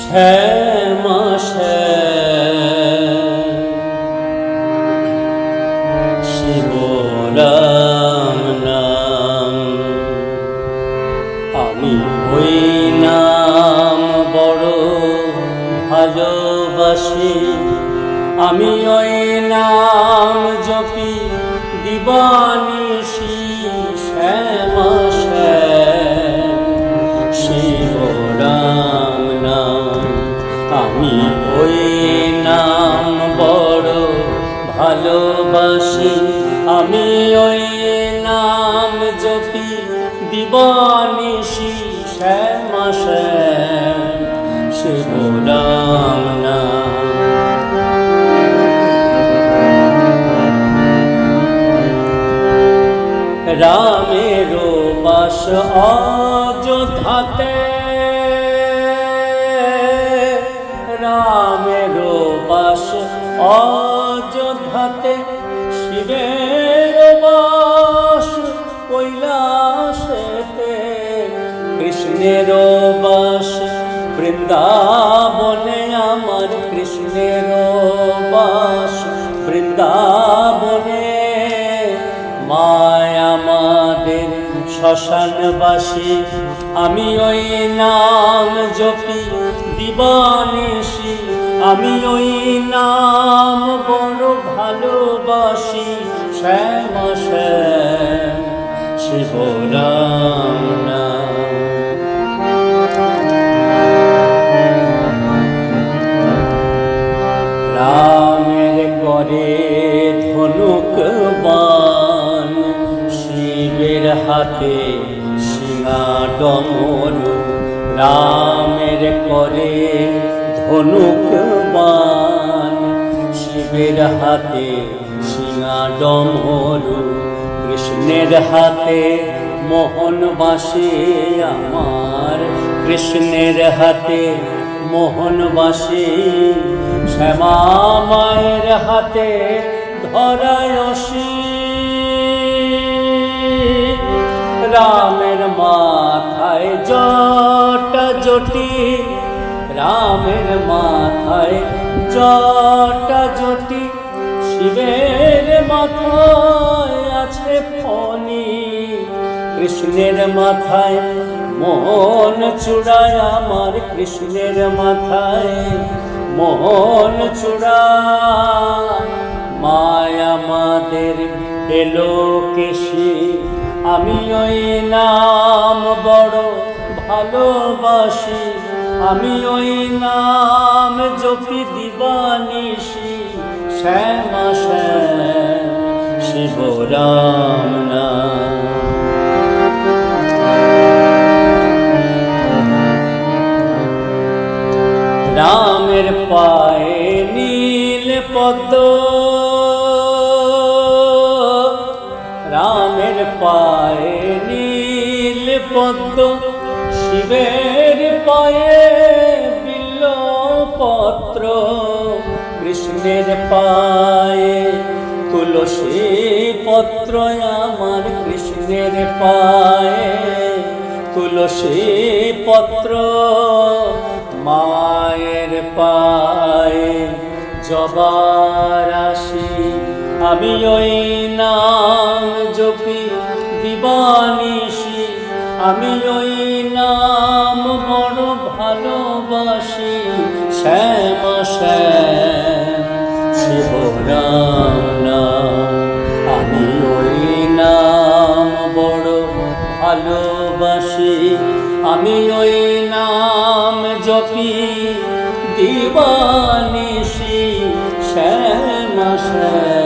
শ্যামা শিবরাম নাম। আমি ওই নাম বড় ভালোবাসি। আমি ওই নাম জপি দিবানিশি। ওই নাম বড় ভালোবাসি। আমি ওই নাম জপি দিবানিশি শ্যামা শ্যাম শিবরাম নাম রামের বাস অযোধ্যাতে আমার কৃষ্ণের বাস বৃন্দাবনে। মায় আমাদের শ্মশানবাসী, আমি ওই নাম জপি দিবানিসি আমি ওই নাম বড় ভালোবাসি। শ্যাম শ্যাম, শিবরাম হাতে সিঙা ডমরু, রামের করে ধনুক বান। শিবের হাতে সিঙা ডমরু, কৃষ্ণের হাতে মোহন বাসে আমার। কৃষ্ণের হাতে মোহন বাসে শ্যামা মায়ের হাতে ধরায় রামের মাথায় জটা জটি, রামের মাথায় জটা জটি, শিবের মাথায় আছে ফণি। কৃষ্ণের মাথায় মন চূড়ায় আমার, কৃষ্ণের মাথায় মোহন চূড়া মায় আমাদের এলো কেশি আমি ওই নাম বড় ভালোবাসি, আমি ওই নাম জপি দিবানিসি শ্যামা শ্যাম রামের পায়ে নীল পদ্ম পায়ে নীল পদ্ম, শিবের পায়ে বিল্ল পত্র কৃষ্ণের পায়ে তুলসী পত্র আমার, কৃষ্ণের পায়ে তুলসী পত্র। মায়ের পায়ে জবার আসি আমি ওই নাম আমি ওই নাম বড় ভালোবাসি, শ্যাম শিবরাম আমি ওই নাম বড় ভালোবাসি, আমি ওই নাম জপি দিবানিসি শ্যাম শ্যাম।